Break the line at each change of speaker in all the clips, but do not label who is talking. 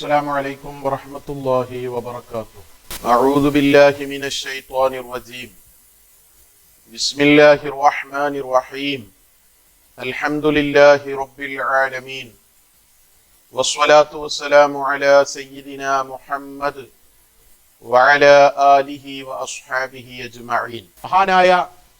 السلام عليكم ورحمة الله وبركاته أعوذ بالله من الشيطان الرجيم بسم الله الرحمن الرحيم الحمد لله رب العالمين والصلاة والسلام على سيدنا محمد وعلى آله وأصحابه أجمعين
മഹാനായ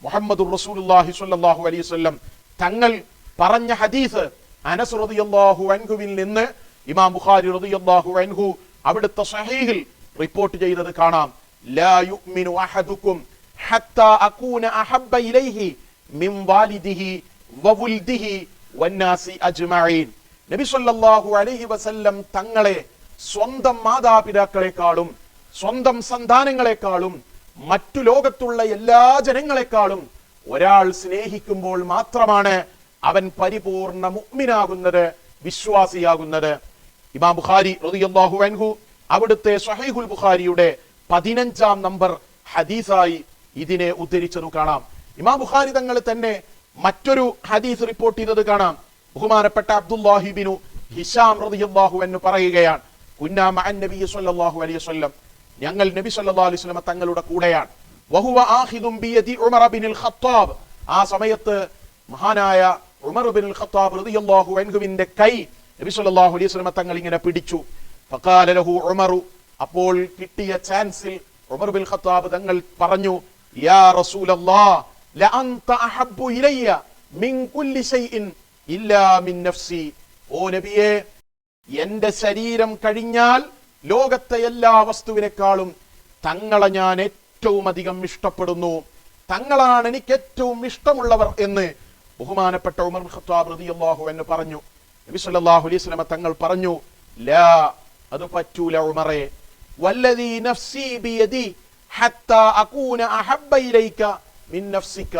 മുഹമ്മദ് റസൂലുള്ളാഹി സ്വല്ലല്ലാഹു അലൈഹി വസല്ലം തങ്ങൾ പറഞ്ഞ ഹദീസ് അനസ് റളിയല്ലാഹു അൻഹുവിൽ നിന്ന് ഇമാം ബുഖാരി റളിയല്ലാഹു അൻഹു അവിടുത്തെ സഹീഹിൽ റിപ്പോർട്ട് ചെയ്തത് കാണാം. ലാ യുഅ്മിനു അഹദുക്കും ഹത്താ അകൂന അഹബ്ബ ഇലൈഹി മിൻ വാലിദിഹി വവുൽദിഹി വന്നാസി അജ്മഈൻ. നബി സല്ലല്ലാഹു അലൈഹി വസല്ലം തങ്ങളെ സ്വന്തം മാതാപിതാക്കളെക്കാളും സ്വന്തം സന്താനങ്ങളെക്കാളും മറ്റു ലോകത്തുള്ള എല്ലാ ജനങ്ങളെക്കാളും ഒരാൾ സ്നേഹിക്കുമ്പോൾ മാത്രമാണ് അവൻ പരിപൂർണ മുഅ്മിനാകുന്നത് വിശ്വാസിയാകുന്നത്. ഇമാം ബുഖാരി റളിയല്ലാഹു അൻഹു അവിടുത്തെ സ്വഹീഹുൽ ബുഖാരിയുടെ പതിനഞ്ചാം നമ്പർ ഹദീസായി ഇതിനെ ഉദ്ധരിച്ചതു കാണാം. ഇമാം ബുഖാരി തങ്ങൾ തന്നെ മറ്റൊരു ഹദീസ് റിപ്പോർട്ട് ചെയ്തത് കാണാം. ബഹുമാനപ്പെട്ട അബ്ദുല്ലാഹിബിനു ഹിഷാം റളിയല്ലാഹു അൻഹു പറയുകയാണ് കുന്നാ മഅൻ സല്ലല്ലാഹു അലൈഹി വസല്ലം. ഞങ്ങൾ നബി സല്ലല്ലാഹു അലൈഹി വസല്ലം തങ്ങളുടെ കൂടെയാണ്. വഹുവ ആഖിദും ബിയദി ഉമർ ബിനുൽ ഖത്താബ്. ആ സമയത്ത് മഹാനായ ഉമർ ബിനുൽ ഖത്താബ് റളിയല്ലാഹു അൻഹുവിന്റെ കൈ നബി സല്ലല്ലാഹു അലൈഹി വസല്ലം തങ്ങൾ ഇങ്ങനെ പിടിച്ചു. ഫഖാല ലഹു ഉമറു. അപ്പോൾ കിട്ടിയ ചാൻസിൽ ഉമർ ബിൻ ഖത്താബ് തങ്ങൾ പറഞ്ഞു യാ റസൂലല്ലാഹ് ലഅൻത അഹബ്ബു ഇലയ്യ മിൻ കുല്ലി ഷൈഇൻ ഇല്ലാ മിൻ നഫ്സി. ഓ നബിയേ എന്റെ ശരീരം കഴിഞ്ഞാൽ ലോകത്തെ എല്ലാ വസ്തുവിനേക്കാളും തങ്ങളെ ഞാൻ ഏറ്റവും അധികം ഇഷ്ടപ്പെടുന്നു. തങ്ങളാണ് എനിക്ക് ഏറ്റവും ഇഷ്ടമുള്ളവർ എന്ന് ബഹുമാനപ്പെട്ട ഉമർ ഖത്താബ് റളിയല്ലാഹു അൻഹു പറഞ്ഞു. നബി സല്ലല്ലാഹു അലൈഹി വസല്ലമ തങ്ങൾ പറഞ്ഞു ലാ അത് പറ്റൂല ഉമറേ. വല്ലദീ നഫ്സി ബിയദി ഹത്താ അകൂന അഹബ്ബ ഇലൈക മിൻ നഫ്സിക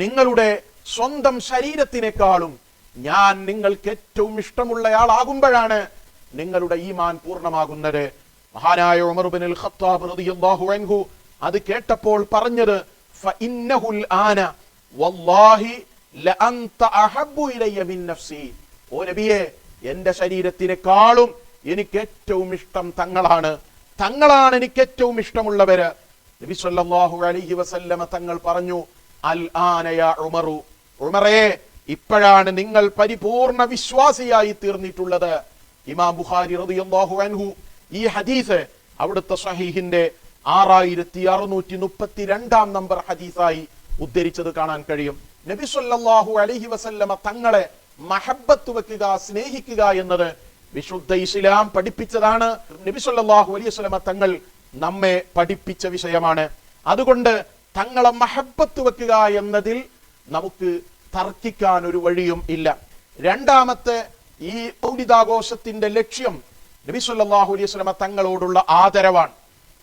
നിങ്ങളുടെ സ്വന്തം ശരീരത്തിനേക്കാളും ഞാൻ നിങ്ങൾക്ക് ഏറ്റവും ഇഷ്ടമുള്ളയാളാകുമ്പോഴാണ് നിങ്ങളുടെ ഈമാൻ പൂർണമാകുന്നത്. മഹാനായ ഉമർ ബിൻ അൽ ഖത്താബ് റളിയല്ലാഹു അൻഹു അത് കേട്ടപ്പോൾ പറഞ്ഞത് ഫഇന്നഹുൽ ആന വല്ലാഹി ലഅൻത അഹബ്ബു ഇലയ്യ മിൻ നഫ്സി. ഓ നബിയെ എന്റെ ശരീരത്തിനേക്കാളും എനിക്ക് ഏറ്റവും ഇഷ്ടം തങ്ങളാണ്. തങ്ങളാണ് എനിക്ക് ഏറ്റവും ഇഷ്ടമുള്ളവര്. നബി സല്ലല്ലാഹു അലൈഹി വസല്ലമ തങ്ങൾ പറഞ്ഞു അൽ ആനയ ഉമറു. ഉമറേ ഇപ്പോഴാണ് നിങ്ങൾ പരിപൂർണ വിശ്വാസിയായി തീർന്നിട്ടുള്ളത്. ഇമാം ബുഖാരി റളിയല്ലാഹു അൻഹു ഈ ഹദീസ് അവിടുത്തെ സഹീഹിന്റെ ആറായിരത്തി അറുന്നൂറ്റി മുപ്പത്തി രണ്ടാം നമ്പർ ഹദീസായി ഉദ്ധരിച്ചത് കാണാൻ കഴിയും. നബി സല്ലല്ലാഹു അലൈഹി വസല്ലമ തങ്ങളെ മഹബത്ത് വെക്കുക സ്നേഹിക്കുക എന്നത് വിശുദ്ധ ഇസ്ലാം പഠിപ്പിച്ചതാണ്. നബി സല്ലല്ലാഹു അലൈഹി വസല്ലമ തങ്ങൾ നമ്മെ പഠിപ്പിച്ച വിഷയമാണ്. അതുകൊണ്ട് തങ്ങളെ മഹബത്ത് വെക്കുക എന്നതിൽ നമുക്ക് തർക്കിക്കാൻ ഒരു വഴിയും ഇല്ല. രണ്ടാമത്തെ ഈ പൗരിതാഘോഷത്തിന്റെ ലക്ഷ്യം നബി സല്ലല്ലാഹു അലൈഹി വസല്ലമ തങ്ങളോടുള്ള ആദരവാണ്.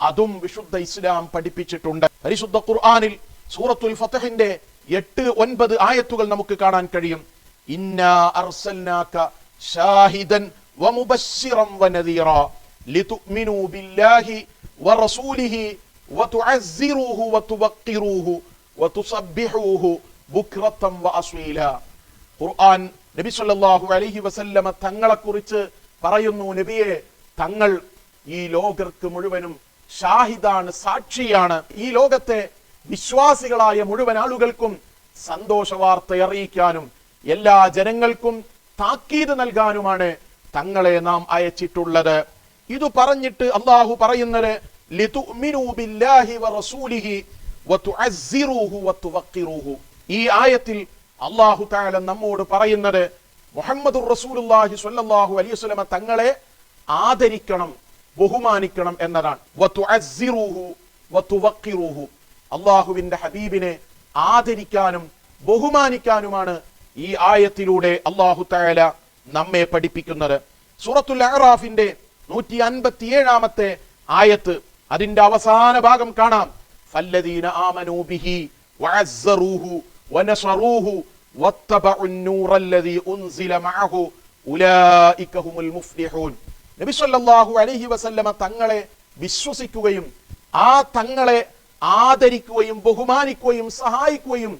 അതും വിശുദ്ധ ഇസ്ലാം പഠിപ്പിച്ചിട്ടുണ്ട്. പരിശുദ്ധ ഖുർആനിൽ സൂറത്തുൽ ഫതഹിന്റെ എട്ട് ഒൻപത് ആയത്തുകൾ നമുക്ക് കാണാൻ കഴിയും. ഇന്നാ അർസൽനാക ഷാഹിദൻ വമുബശ്ശിറൻ ബില്ലാഹി വറസൂലിഹി വഅസ്വീല ഖുർആൻ നബി സല്ലല്ലാഹു അലൈഹി വസല്ലമ തങ്ങളെക്കുറിച്ച് പറയുന്നു നബിയെ തങ്ങൾ ഈ ലോകർക്ക് മുഴുവനും ഷാഹിദാണ് സാക്ഷിയാണ്. ഈ ലോകത്തെ വിശ്വാസികളായ മുഴുവൻ ആളുകൾക്കും സന്തോഷ വാർത്ത അറിയിക്കാനും എല്ലാ ജനങ്ങൾക്കും താക്കീത് നൽകാനുമാണ് തങ്ങളെ നാം അയച്ചിട്ടുള്ളത്. ഇത് പറഞ്ഞിട്ട് അള്ളാഹു പറയുന്നത് ഈ ആയത്തിൽ അള്ളാഹു താല നമ്മോട് പറയുന്നത് മുഹമ്മദ് റസൂലുള്ളാഹി സ്വല്ലല്ലാഹു അലൈഹി വസല്ലമ തങ്ങളെ ആദരിക്കണം ബഹുമാനിക്കണം എന്നതാണ്. അള്ളാഹുവിന്റെ ഹബീബിനെ ആദരിക്കാനും ബഹുമാനിക്കാനുമാണ് ഈ ആയത്തിലൂടെ അള്ളാഹു താല നമ്മെ പഠിപ്പിക്കുന്നത്. സൂറത്തുൽ അഹ്റാഫിന്റെ നൂറ്റി അൻപത്തി ഏഴാമത്തെ ആയത്ത്. അതിന്റെ അവസാന ഭാഗം കാണാം. ഫല്ലദീന ആമനൂ ബിഹി വഅസ്സറൂഹു വനസറൂഹു ഉൻസില മഅഹു മുഫ്ലിഹൂൻ. നബി സല്ലല്ലാഹു അലൈഹി വസല്ലമ തങ്ങളെ വിശ്വസിക്കുകയും ആ തങ്ങളെ ആദരിക്കുകയും ബഹുമാനിക്കുകയും സഹായിക്കുകയും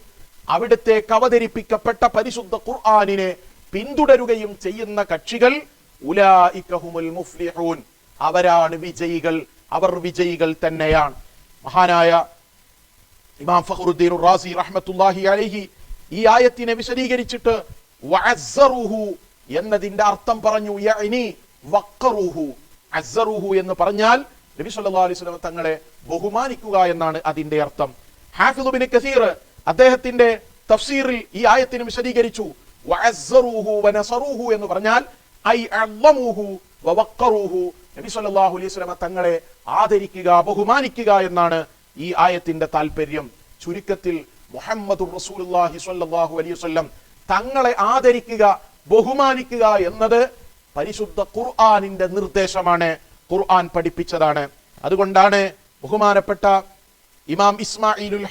അവിടുത്തേക്ക് അവതരിപ്പിക്കപ്പെട്ട പരിശുദ്ധ ഖുർആാനിനെ പിന്തുടരുകയും ചെയ്യുന്ന കക്ഷികൾ മുഫ്ലിഹൂൻ. അവരാണ് വിജയികൾ. അവർ വിജയികൾ തന്നെയാണ്. മഹാനായ ഇമാം ഫഖറുദ്ദീൻ റാസി റഹ്മത്തുള്ളാഹി അലഹി ഈ ആയത്തിനെ വിശദീകരിച്ചിട്ട് എന്നതിന്റെ അർത്ഥം പറഞ്ഞു. യഅനി എന്ന് പറഞ്ഞാൽ നബി സല്ലല്ലാഹു അലൈഹി വസല്ലം തങ്ങളെ ബഹുമാനിക്കുക എന്നാണ് അതിന്റെ അർത്ഥം. ഹാഫിദ് ഇബ്നു കസീർ അദ്ദേഹത്തിന്റെ തഫ്സീറിൽ ഈ ആയത്തിന് വിശദീകരിച്ചു. എന്ന് പറഞ്ഞാൽ നബി അലൈഹി തങ്ങളെ ആദരിക്കുക ബഹുമാനിക്കുക എന്നാണ് ഈ ആയത്തിന്റെ താല്പര്യം ചുരുക്കത്തിൽ മുഹമ്മദ് റസൂലുള്ളാഹി സ്വല്ലല്ലാഹു അലൈഹി വസല്ലം തങ്ങളെ ആദരിക്കുക ബഹുമാനിക്കുക എന്നത് പരിശുദ്ധ ഖുർആാനിന്റെ നിർദ്ദേശമാണ്. ഖുർആൻ പഠിപ്പിച്ചതാണ്. അതുകൊണ്ടാണ് ബഹുമാനപ്പെട്ട ഇമാം ഇസ്മായിലുൽ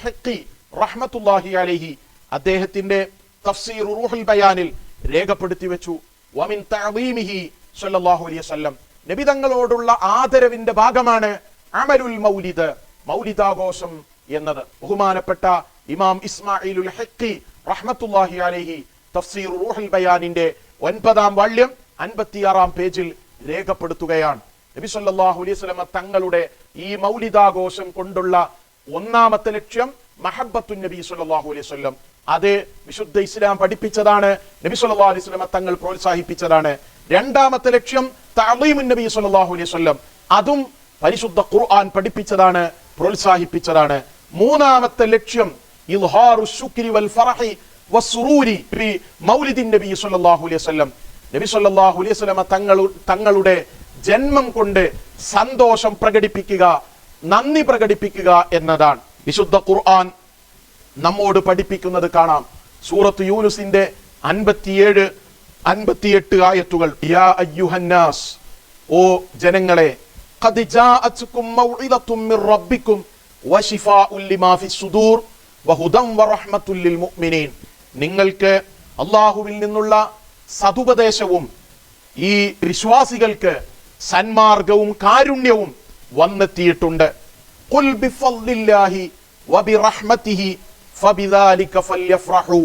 റഹ്മത്തുള്ളാഹി അലഹി അദ്ദേഹത്തിന്റെ തഫ്സീർ റൂഹുൽ ബയാനിൽ രേഖപ്പെടുത്തി വെച്ചു. വമിൻ തഅദീമിഹി സ്വല്ലല്ലാഹു അലൈഹി വസല്ലം. നബി തങ്ങളോടുള്ള ആദരവിന്റെ ഭാഗമാണ് അമലുൽ മൗലിദ് മൗലിദാഘോഷം എന്നത്. ബഹുമാനപ്പെട്ട ഇമാം ഇസ്മായിലുൽ ഹഖി റഹ്മത്തുല്ലാഹി അലൈഹി തഫ്സീർ റൂഹുൽ ബയാനിന്റെ ഒൻപതാം വാള്യം അൻപത്തിയാറാം പേജിൽ രേഖപ്പെടുത്തുകയാണ്. നബി സല്ലല്ലാഹു അലൈഹി വസല്ലമ തങ്ങളുടെ ഈ മൗലിദാഘോഷം കൊണ്ടുള്ള ഒന്നാമത്തെ ലക്ഷ്യം മഹബത്തു നബി സല്ലല്ലാഹു അലൈഹി സ്വല്ലം അത് വിശുദ്ധ ഇസ്ലാം പഠിപ്പിച്ചതാണ്. നബി സല്ലല്ലാഹു അലൈഹി വസല്ലമ തങ്ങൾ പ്രോത്സാഹിപ്പിച്ചതാണ്. രണ്ടാമത്തെ ലക്ഷ്യം തഅളീമുൻ നബി സല്ലല്ലാഹു അലൈഹി സ്വല്ലം അതും പരിശുദ്ധ ഖുർആൻ പഠിപ്പിച്ചതാണ് പ്രോത്സാഹിപ്പിച്ചതാണ്. മൂന്നാമത്തെ ലക്ഷ്യം ഇൽഹാറു ശുക്രി വൽ ഫറഹി വസ്സുറൂരി ബി മൗലിദിൻ നബി സല്ലല്ലാഹു അലൈഹി വസല്ലം. നബി സല്ലല്ലാഹു അലൈഹി വസല്ലമ തങ്ങളുടെ ജന്മം കൊണ്ട് സന്തോഷം പ്രകടിപ്പിക്കുക നന്ദി പ്രകടിപ്പിക്കുക എന്നതാണ്. വിശുദ്ധ ഖുർആൻ നമ്മോട് പഠിപ്പിക്കുന്നത് കാണാം. സൂറത്ത് യൂനുസിന്റെ അൻപത്തിയേഴ് അൻപത്തിയെട്ട് ആയത്തുകൾ. യാ അയ്യുഹന്നാസ് ഓ ജനങ്ങളെ നിങ്ങൾക്ക് അള്ളാഹുവിൽ നിന്നുള്ള സതുപദേശവും ഈ വിശ്വാസികൾക്ക് സന്മാർഗവും കാരുണ്യവും വന്നെത്തിയിട്ടുണ്ട്. ഖുൽ الله وبرحمته فبذلك ഫല്യഫ്റഹു.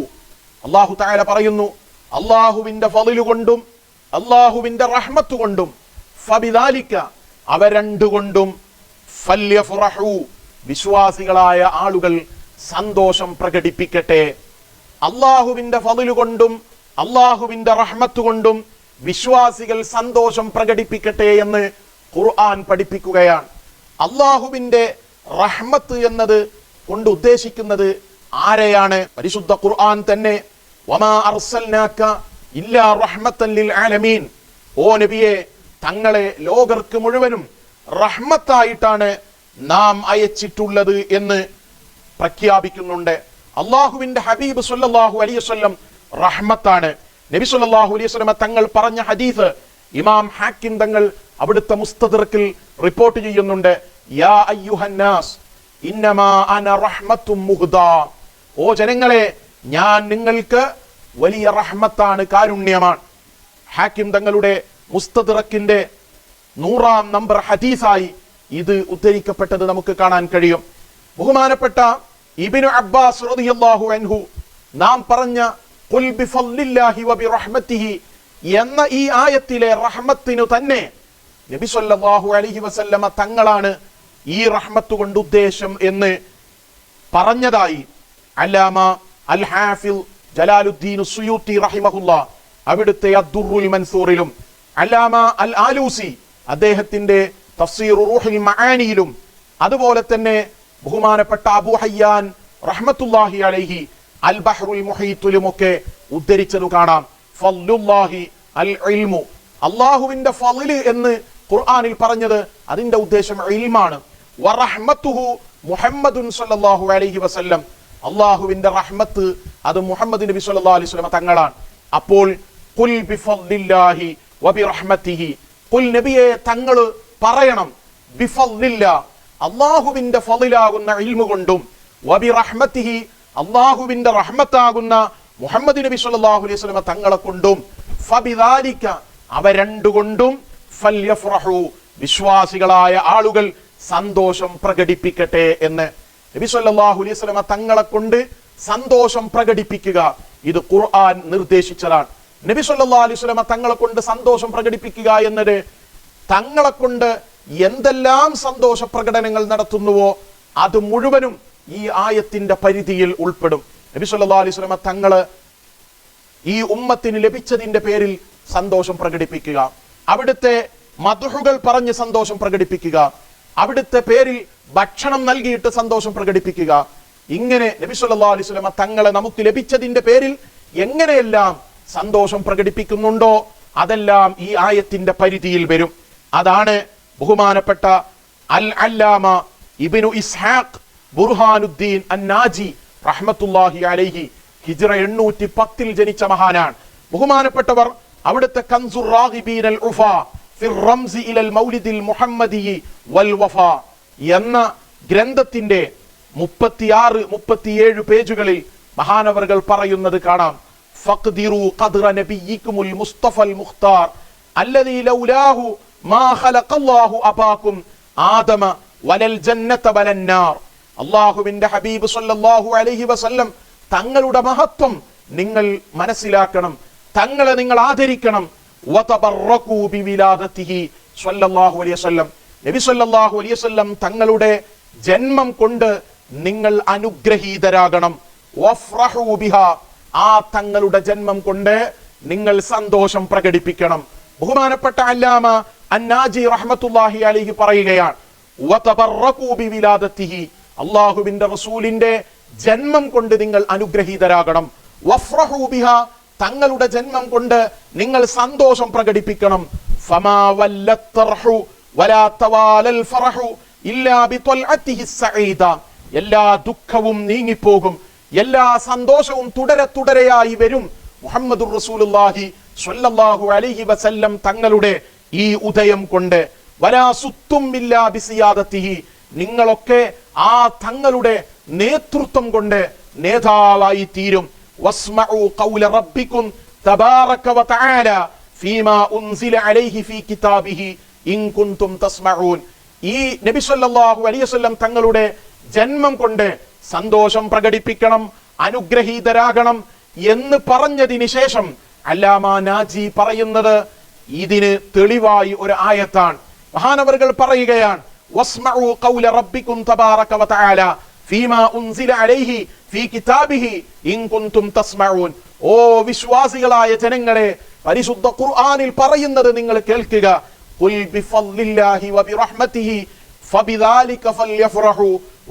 അല്ലാഹു തആല പറയുന്നു അല്ലാഹുവിന്റെ ഫളിലു കൊണ്ടും അല്ലാഹുവിന്റെ റഹ്മത്ത് കൊണ്ടും ഫബിദാലിക അവ രണ്ടുകൊണ്ടും ഫല്യഫ്റഹു. വിശ്വാസികളായ ആളുകൾ സന്തോഷം പ്രകടിപ്പിക്കട്ടെ. അള്ളാഹുവിന്റെ ഫതിൽ കൊണ്ടും അള്ളാഹുവിന്റെ റഹ്മത്ത് കൊണ്ടും വിശ്വാസികൾ സന്തോഷം പ്രകടിപ്പിക്കട്ടെ എന്ന് ഖുർആൻ പഠിപ്പിക്കുകയാണ്. അള്ളാഹുവിന്റെ റഹ്മത്ത് എന്നത് കൊണ്ട് ഉദ്ദേശിക്കുന്നത് ആരെയാണ്? പരിശുദ്ധ ഖുർആൻ തന്നെ. വമാ ഇല്ലാ ലിൽ ആലമീൻ. ഓ നബിയെ തങ്ങളെ ലോകർക്ക് മുഴുവനും റഹ്മത്തായിട്ടാണ് നാം അയച്ചിട്ടുള്ളത് എന്ന് പ്രഖ്യാപിക്കുന്നുണ്ട്. അള്ളാഹുവിന്റെ ഹബീബ് സുല്ലാഹു അലൈഹി വസല്ലം റഹ്മത്താണ്. നബി സുല്ലാഹു അലൈഹി വസല്ലം തങ്ങൾ പറഞ്ഞ ഹദീസ് ഇമാം ഹാക്കിം തങ്ങൾ അവിടുത്തെ മുസ്തദർക്കിൽ റിപ്പോർട്ട് ചെയ്യുന്നുണ്ട്. യാ അയ്യുഹന്നാസ് ഇന്നമാ അന റഹ്മത്തും മുഹ്ദാ. ഓ ജനങ്ങളെ ഞാൻ നിങ്ങൾക്ക് വലിയ റഹ്മത്താണ് കാരുണ്യമാണ് ഹാക്കിം തങ്ങളുടെ മുസ്തദിറക്കിന്റെ നൂറാം നമ്പർ ഹദീസായി ഇത് ഉദ്ധരിക്കപ്പെട്ടത് നമുക്ക് കാണാൻ കഴിയും. ബഹുമാനപ്പെട്ട ഇബിനു അബ്ബാസ് റളിയല്ലാഹു അൻഹു നാം പറഞ്ഞ ഖുൽ ബിഫദ്ലില്ലാഹി വബിറഹ്മത്തിഹി എന്ന ഈ ആയത്തിലെ റഹ്മത്തിനു തന്നെ നബി സല്ലല്ലാഹു അലൈഹി വസല്ലമ തങ്ങളാണ് ഈ റഹ്മത്ത് കൊണ്ട് ഉദ്ദേശം എന്ന് പറഞ്ഞതായി അല്ലാമ അൽ ഹാഫിൽ ജലാലുദ്ദീൻ സുയൂത്തി റഹിമഹുല്ല അവിടുത്തെ അദ്ദുറുൽ മൻസൂറിലും അല്ലാമ അൽ ആലൂസി അദ്ദേഹത്തിന്റെ തഫ്സീർ റൂഹിൽ മആനിയിലും അതുപോലെ തന്നെ ബഹുമാനപ്പെട്ട അബൂ ഹയ്യാൻ റഹ്മത്തുല്ലാഹി അലൈഹി അൽ ബഹ്റുൽ മുഹീത്തുലുമൊക്കെ ഉദ്ധരിച്ചത് കാണാം. ഫല്ലുല്ലാഹി അൽ ഇൽമു. അള്ളാഹുവിന്റെ ഫലിൽ എന്ന് ഖുർആനിൽ പറഞ്ഞത് അതിന്റെ ഉദ്ദേശം ഇൽമാണ്. വറഹ്മത്തുഹു മുഹമ്മദുൻ സല്ലല്ലാഹു അലൈഹി വസല്ലം. അള്ളാഹുവിന്റെ റഹ്മത്ത് അത് മുഹമ്മദ് നബി സല്ലല്ലാഹു അലൈഹി വസല്ലം തങ്ങളാണ്. അപ്പോൾ ഖുൽ ബിഫദ്ലില്ലാഹി വബിറഹ്മത്തിഹി ഖുൽ നബിയെ തങ്ങൾ പറയണം. ബിഫദ്ലില്ല അള്ളാഹുവിന്റെ ഫളിലാകുന്ന ഇൽമു കൊണ്ടും വബിറഹ്മത്തിഹി അള്ളാഹുവിന്റെ റഹ്മത്താകുന്ന മുഹമ്മദ് നബി സല്ലല്ലാഹു അലൈഹി വസല്ലം തങ്ങളെ കൊണ്ടും ഫബിദാലിക അവ രണ്ടുകൊണ്ടും ഫല്യഫ്റഹു വിശ്വാസികളായ ആളുകൾ സന്തോഷം പ്രകടിപ്പിക്കട്ടെ എന്ന്. നബി സല്ലല്ലാഹു അലൈഹി സ്വലമ തങ്ങളെ കൊണ്ട് സന്തോഷം പ്രകടിപ്പിക്കുക. ഇത് ഖുർആൻ നിർദ്ദേശിച്ചതാണ്. നബി സല്ലല്ലാഹു അലൈഹി വസല്ലമ തങ്ങളെ കൊണ്ട് സന്തോഷം പ്രകടിപ്പിക്കുക എന്നത് തങ്ങളെ കൊണ്ട് എന്തെല്ലാം സന്തോഷ പ്രകടനങ്ങൾ നടത്തുന്നുവോ അത് മുഴുവനും ഈ ആയത്തിന്റെ പരിധിയിൽ ഉൾപ്പെടും. നബി സല്ലാ അലൈഹി സ്വലമ തങ്ങൾ ഈ ഉമ്മത്തിന് ലഭിച്ചതിന്റെ പേരിൽ സന്തോഷം പ്രകടിപ്പിക്കുക. അവിടുത്തെ മധുഹുകൾ പറഞ്ഞ് സന്തോഷം പ്രകടിപ്പിക്കുക. അവിടുത്തെ പേരിൽ ഭക്ഷണം നൽകിയിട്ട് സന്തോഷം പ്രകടിപ്പിക്കുക. ഇങ്ങനെ നബി സല്ലാ അലൈഹി തങ്ങളെ നമുക്ക് ലഭിച്ചതിന്റെ പേരിൽ എങ്ങനെയെല്ലാം സന്തോഷം പ്രകടിപ്പിക്കുന്നുണ്ടോ അതെല്ലാം ഈ ആയത്തിന്റെ പരിധിയിൽ വരും. അതാണ് ബഹുമാനപ്പെട്ട അൽ അല്ലാമ ഇബിനു ഇസ്ഹാഖ് ബുർഹാനുദ്ദീൻ അന്നാജി റഹ്മത്തുല്ലാഹി അലൈഹി ഹിജ്റ എണ്ണൂറ്റി പത്തിൽ ജനിച്ച മഹാനാണ്. ബഹുമാനപ്പെട്ടവർ അവിടുത്തെ കൻസുർ റാഹിബീൻ അൽ ഉഫ എന്ന ഗ്രന്ഥത്തിന്റെ മുപ്പത്തിയാറ് മുപ്പത്തിയേഴ് പേജുകളിൽ മഹാനവറുകൾ പറയുന്നത് കാണാം. അള്ളാഹുവിന്റെ ഹബീബ് സല്ലല്ലാഹു അലൈഹി വസല്ലം തങ്ങളുടെ മഹത്വം നിങ്ങൾ മനസ്സിലാക്കണം തങ്ങളെ നിങ്ങൾ ആദരിക്കണം നബി അലൈഹി വസല്ലം തങ്ങളുടെ ജന്മം കൊണ്ട് നിങ്ങൾ അനുഗ്രഹീതരാകണം. ആ തങ്ങളുടെ ജന്മം കൊണ്ട് നിങ്ങൾ സന്തോഷം പ്രകടിപ്പിക്കണം. ബഹുമാനപ്പെട്ട അല്ലാമ അന്നാജി റഹ്മത്തുല്ലാഹി അലിഹി പറയുകയാണ് അള്ളാഹുവിന്റെ റസൂലിന്റെ ജന്മം കൊണ്ട് നിങ്ങൾ അനുഗ്രഹീതരാകണം. തങ്ങളുടെ ജന്മം കൊണ്ട് നിങ്ങൾ സന്തോഷം പ്രകടിപ്പിക്കണം. എല്ലാ ദുഃഖവും നീങ്ങിപ്പോകും. എല്ലാ സന്തോഷവും തുടരെ തുടരെയായി വരും. മുഹമ്മദ് റസൂലുള്ളാഹി സ്വല്ലല്ലാഹു അലൈഹി വസല്ലം തങ്ങളുടെ ഈ ഉദയം കൊണ്ട്. വലാ സുത്തും ഇല്ലാ നിങ്ങളൊക്കെ ആ തങ്ങളുടെ നേതൃത്വം കൊണ്ട് നേതാവായി തീരും. വസ്മഉ ഖൗല ربكم تبارك വതആല ഫീമാ ഉൻസില അലൈഹി ഫീ കിതാബിഹി ഇൻ കുൻതും തസ്മഊൻ. ഈ നബി സല്ലല്ലാഹു അലൈഹി വസല്ലം തങ്ങളുടെ ജന്മം കൊണ്ട് സന്തോഷം പ്രകടിപ്പിക്കണം അനുഗ്രഹീതരാകണം എന്ന് പറഞ്ഞതിന് ശേഷം അല്ലാമ നാജി പറയുന്നത് ഇതിന് തെളിവായി ഒരു ആയത്താണ്. മഹാനവറുകൾ പറയുകയാണ് ഫീമാ ഉൻസില അലൈഹി ഫീ കിതാബിഹി ഇൻ കുൻതും തസ്മഊൻ. ഓ വിശ്വാസികളായ ജനങ്ങളെ പരിശുദ്ധ ഖുർആനിൽ പറയുന്നത് നിങ്ങൾ കേൾക്കുക. ഖുൽ ബിഫദ്ലില്ലാഹി വബിറഹ്മതിഹി ഫബിദാലിക ഫല്യഫ്റഹു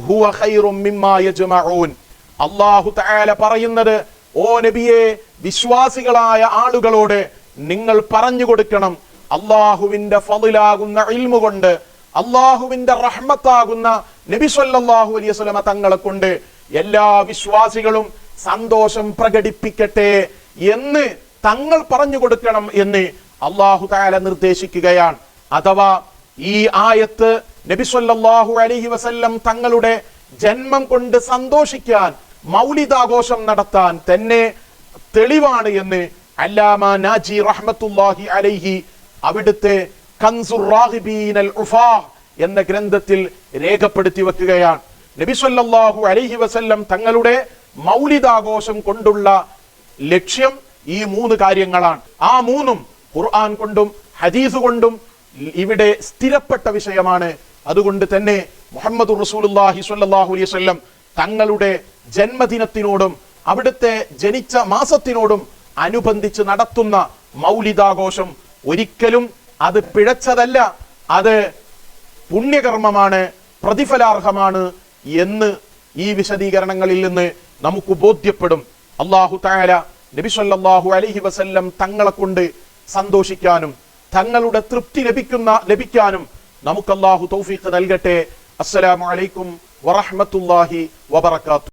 ഹുവ ഖൈറും മിമ്മാ യജ്മഊൻ. അല്ലാഹു തആല പറയുന്നത് ഓ നബിയെ വിശ്വാസികളായ ആളുകളോട് നിങ്ങൾ പറഞ്ഞു കൊടുക്കണം. അള്ളാഹുവിന്റെ ഫളിലാകുന്ന ഇൽമു കൊണ്ട് അള്ളാഹുവിന്റെ റഹ്മത്താകുന്ന നബി സല്ലല്ലാഹു അലൈഹി വസല്ലമ തങ്ങളെ കൊണ്ട് എല്ലാ വിശ്വാസികളും സന്തോഷം പ്രകടിപ്പിക്കട്ടെ എന്ന് തങ്ങൾ പറഞ്ഞു കൊടുക്കണം എന്ന് അള്ളാഹു താല നിർദ്ദേശിക്കുകയാണ്. അഥവാ ഈ ആയത്ത് നബി സല്ലല്ലാഹു അലൈഹി വസല്ലം തങ്ങളുടെ ജന്മം കൊണ്ട് സന്തോഷിക്കാൻ മൗലിദാഘോഷം നടത്താൻ തന്നെ തെളിവാണ് എന്ന് അല്ലാമ നാജി റഹ്മത്തുല്ലാഹി അലൈഹി അവിടുത്തെ കൻസുർ അൽ എന്ന ഗ്രന്ഥത്തിൽ രേഖപ്പെടുത്തി വെക്കുകയാണ്. നബി സല്ലല്ലാഹു അലൈഹി വസല്ലം തങ്ങളുടെ മൗലിദാഘോഷം കൊണ്ടുള്ള ലക്ഷ്യം ഈ മൂന്ന് കാര്യങ്ങളാണ്. ആ മൂന്നും ഖുർആൻ കൊണ്ടും ഹദീസ് കൊണ്ടും ഇവിടെ സ്ഥിരപ്പെട്ട വിഷയമാണ്. അതുകൊണ്ട് തന്നെ മുഹമ്മദ് റസൂലുള്ളാഹി സ്വല്ലാഹു അലൈഹി വസല്ലം തങ്ങളുടെ ജന്മദിനത്തിനോടും അവിടുത്തെ ജനിച്ച മാസത്തിനോടും അനുബന്ധിച്ച് നടത്തുന്ന മൗലിദാഘോഷം ഒരിക്കലും അത് പിഴച്ചതല്ല. അത് പുണ്യകർമ്മമാണ് പ്രതിഫലാർഹമാണ് എന്ന് ഈ വിശദീകരണങ്ങളിൽ നിന്ന് നമുക്ക് ബോധ്യപ്പെടും. അള്ളാഹു താര നബിസ്വല്ലാഹു അലഹി വസല്ലം തങ്ങളെ കൊണ്ട് സന്തോഷിക്കാനും തങ്ങളുടെ തൃപ്തി ലഭിക്കുന്ന ലഭിക്കാനും നമുക്ക് അള്ളാഹു തൗഫീഖ് നൽകട്ടെ. അസ്സലാമു അലൈക്കും വറഹ്മത്തുള്ളാഹി വബറകാത്തു